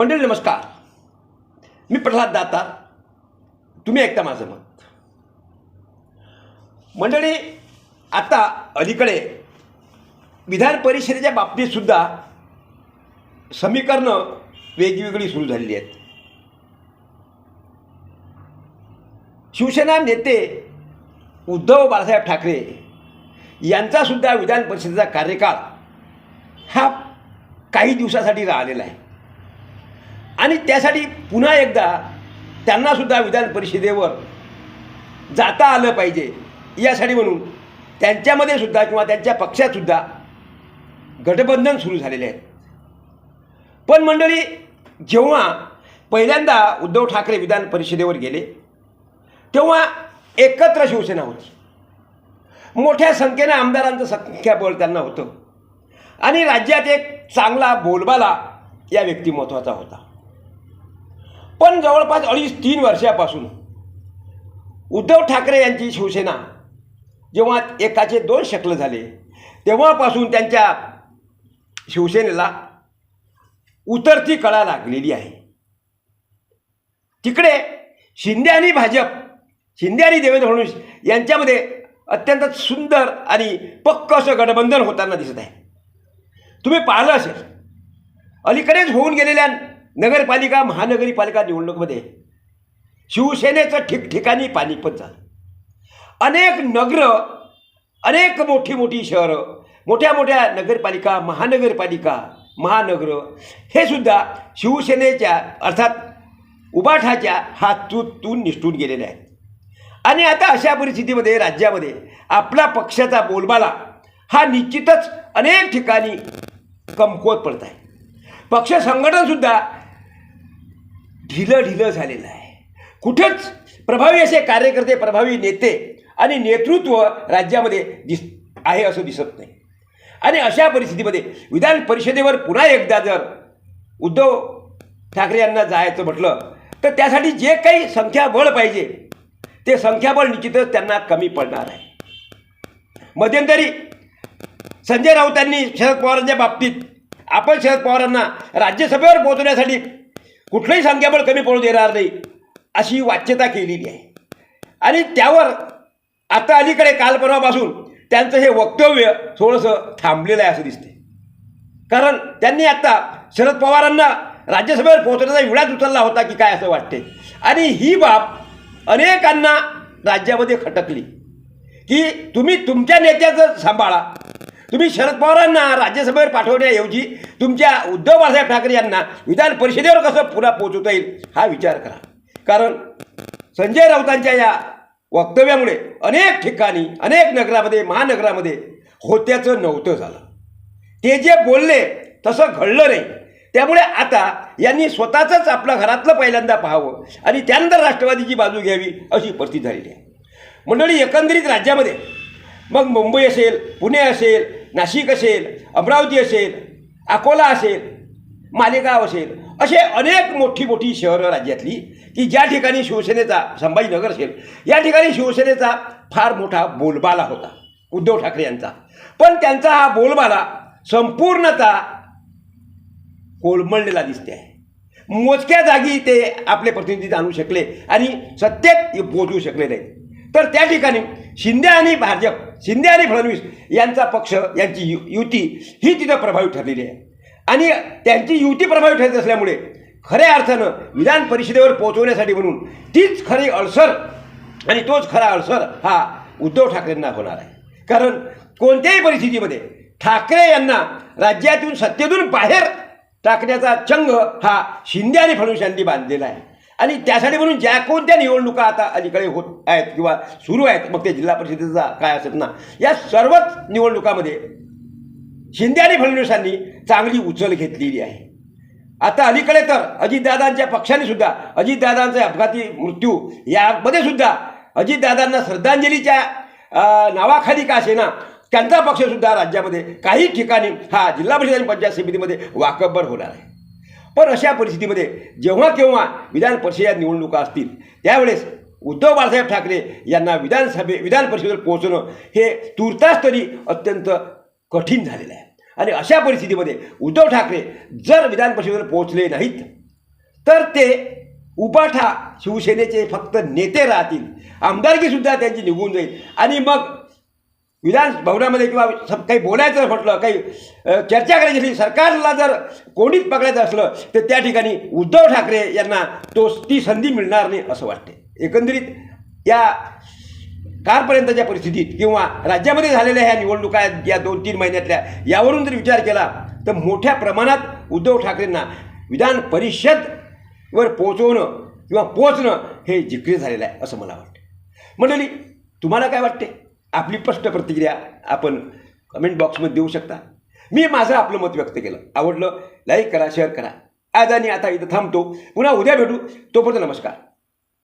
मंडळी नमस्कार. मी प्रल्हाद दातार तुम्ही ऐकता माझं मत. मंडळी आता अलीकडे विधान परिषदेच्या बाबतीतसुद्धा समीकरणं वेगवेगळी सुरू झालेली आहेत. शिवसेना नेते उद्धव बाळासाहेब ठाकरे यांचासुद्धा विधान परिषदेचा कार्यकाळ हा काही दिवसासाठी राहिलेला आहे. आणि त्यासाठी पुन्हा एकदा त्यांनासुद्धा विधान परिषदेवर जाता आलं पाहिजे यासाठी म्हणून त्यांच्यामध्ये सुद्धा किंवा त्यांच्या पक्षातसुद्धा गठबंधन सुरू झालेले आहेत पण मंडळी जेव्हा पहिल्यांदा उद्धव ठाकरे विधान परिषदेवर गेले तेव्हा एकत्र शिवसेना होती. मोठ्या संख्येनं आमदारांचं संख्याबळ त्यांना होतं. आणि राज्यात एक चांगला बोलबाला या व्यक्तिमत्वाचा होता. पण जवळपास अडीच तीन वर्षापासून उद्धव ठाकरे यांची शिवसेना जेव्हा एकाचे दोन शकलं झाले तेव्हापासून त्यांच्या शिवसेनेला उतरती कळा लागलेली आहे. तिकडे शिंदे आणि भाजप शिंदे आणि देवेंद्र फडणवीस यांच्यामध्ये अत्यंत सुंदर आणि पक्क असं गठबंधन होताना दिसत आहे. तुम्ही पाहिलं असेल अलीकडेच होऊन गेलेल्या नगरपालिका महानगरीपालिका निवडणुकीमध्ये शिवसेनेचं ठिकठिकाणी पानिपत झालं. अनेक नगरं अनेक मोठी मोठी शहरं मोठ्या मोठ्या नगरपालिका महानगरपालिका महानगर हे सुद्धा शिवसेनेच्या अर्थात उबाठाच्या हातून निष्ठून गेलेले आहेत. आणि आता अशा परिस्थितीमध्ये राज्यामध्ये आपला पक्षाचा बोलबाला हा निश्चितच अनेक ठिकाणी कमकुवत पडत आहे. पक्ष संघटनसुद्धा ढिलं ढिलं झालेलं आहे. कुठंच प्रभावी असे कार्यकर्ते प्रभावी नेते आणि नेतृत्व राज्यामध्ये दिस आहे असं दिसत नाही. आणि अशा परिस्थितीमध्ये विधान परिषदेवर पुन्हा एकदा जर उद्धव ठाकरे यांना जायचं म्हटलं तर त्यासाठी जे काही संख्याबळ पाहिजे ते संख्याबळ निश्चितच त्यांना कमी पडणार आहे. मध्यंतरी संजय राऊतांनी शरद पवारांच्या बाबतीत आपण शरद पवारांना राज्यसभेवर पोहोचवण्यासाठी कुठलंही संख्याबळ कमी पडू देणार नाही अशी वाच्यता केलेली आहे. आणि त्यावर आता अलीकडे काल परवापासून त्यांचं हे वक्तव्य थोडंसं थांबलेलं आहे असं दिसते कारण त्यांनी आत्ता शरद पवारांना राज्यसभेवर पोहोचण्याचा विडाच उचलला होता की काय असं वाटते आणि ही बाब अनेकांना राज्यामध्ये खटकली. की तुम्ही तुमच्या नेत्याचं सांभाळा तुम्ही शरद पवारांना राज्यसभेवर पाठवण्याऐवजी तुमच्या उद्धव बाळासाहेब ठाकरे यांना विधान परिषदेवर कसं पुन्हा पोचवता येईल हा विचार करा. कारण संजय राऊतांच्या या वक्तव्यामुळे अनेक ठिकाणी अनेक नगरामध्ये महानगरामध्ये होत्याचं नव्हतं झालं. ते जे बोलले तसं घडलं नाही. त्यामुळे आता यांनी स्वतःचंच आपलं घरातलं पहिल्यांदा पाहावं आणि त्यानंतर राष्ट्रवादीची बाजू घ्यावी अशी परिस्थिती झालेली आहे. मंडळी एकंदरीत राज्यामध्ये मग मुंबई असेल पुणे असेल नाशिक असेल अमरावती असेल अकोला असेल मालेगाव असेल असे अनेक मोठी मोठी शहरं राज्यातली की ज्या ठिकाणी शिवसेनेचा संभाजीनगर असेल या ठिकाणी शिवसेनेचा फार मोठा बोलबाला होता उद्धव ठाकरे यांचा. पण त्यांचा हा बोलबाला संपूर्णतः कोलमडलेला दिसते आहे. मोजक्या जागी ते आपले प्रतिनिधी आणू शकले आणि सत्तेत बोलू शकले नाही तर त्या ठिकाणी शिंदे आणि भाजप शिंदे आणि फडणवीस यांचा पक्ष यांची यु युती ही तिथं प्रभावी ठरलेली आहे. आणि त्यांची युती प्रभावी ठरत असल्यामुळे खऱ्या अर्थानं विधान परिषदेवर पोहोचवण्यासाठी म्हणून तीच खरी अळसर आणि तोच खरा अळसर हा उद्धव ठाकरेंना होणार आहे. कारण कोणत्याही परिस्थितीमध्ये ठाकरे यांना राज्यातून सत्तेतून बाहेर टाकण्याचा चंग हा शिंदे आणि फडणवीस यांनी बांधलेला आहे. आणि त्यासाठी म्हणून ज्या कोणत्या निवडणुका आता अलीकडे होत आहेत किंवा सुरू आहेत मग ते जिल्हा परिषदेचा काय असत ना या सर्वच निवडणुकामध्ये शिंदे आणि फडणवीसांनी चांगली उचल घेतलेली आहे. आता अलीकडे तर अजितदादांच्या पक्षाने सुद्धा अजितदादांचे अपघाती मृत्यू यामध्ये सुद्धा अजितदादांना श्रद्धांजलीच्या नावाखाली का असेना त्यांचा पक्षसुद्धा राज्यामध्ये काही ठिकाणी हा जिल्हा परिषद आणि पंचायत समितीमध्ये वाकबर होणार आहे. पण अशा परिस्थितीमध्ये जेव्हा केव्हा विधान परिषद निवडणुका असतील त्यावेळेस उद्धव बाळासाहेब ठाकरे यांना विधानसभे विधान परिषदेवर पोहोचणं हे तुर्तास तरी अत्यंत कठीण झालेलं आहे. आणि अशा परिस्थितीमध्ये उद्धव ठाकरे जर विधान परिषदेवर पोहोचले नाहीत तर ते उपाठा शिवसेनेचे फक्त नेते राहतील. आमदारकीसुद्धा त्यांची निघून जाईल. आणि मग विधान भवनामध्ये किंवा सब काही बोलायचं म्हटलं काही चर्चा करायची असली सरकारला जर कोणीच पकडायचं असलं तर त्या ठिकाणी उद्धव ठाकरे यांना तो ती संधी मिळणार नाही असं वाटते एकंदरीत या कालपर्यंतच्या परिस्थितीत किंवा राज्यामध्ये झालेल्या ह्या निवडणुका या दोन तीन महिन्यातल्या यावरून जर विचार केला तर मोठ्या प्रमाणात उद्धव ठाकरेंना विधान परिषदवर पोचवणं किंवा पोचणं हे जिक्री झालेलं आहे असं मला वाटतं मंडळी तुम्हाला काय वाटते आपली स्पष्ट प्रतिक्रिया आपण कमेंट बॉक्समध्ये देऊ शकता. मी माझं आपलं मत व्यक्त केलं. आवडलं लाईक करा शेअर करा. आज आणि आता इथं थांबतो. पुन्हा उद्या भेटू. तोपर्यंत नमस्कार.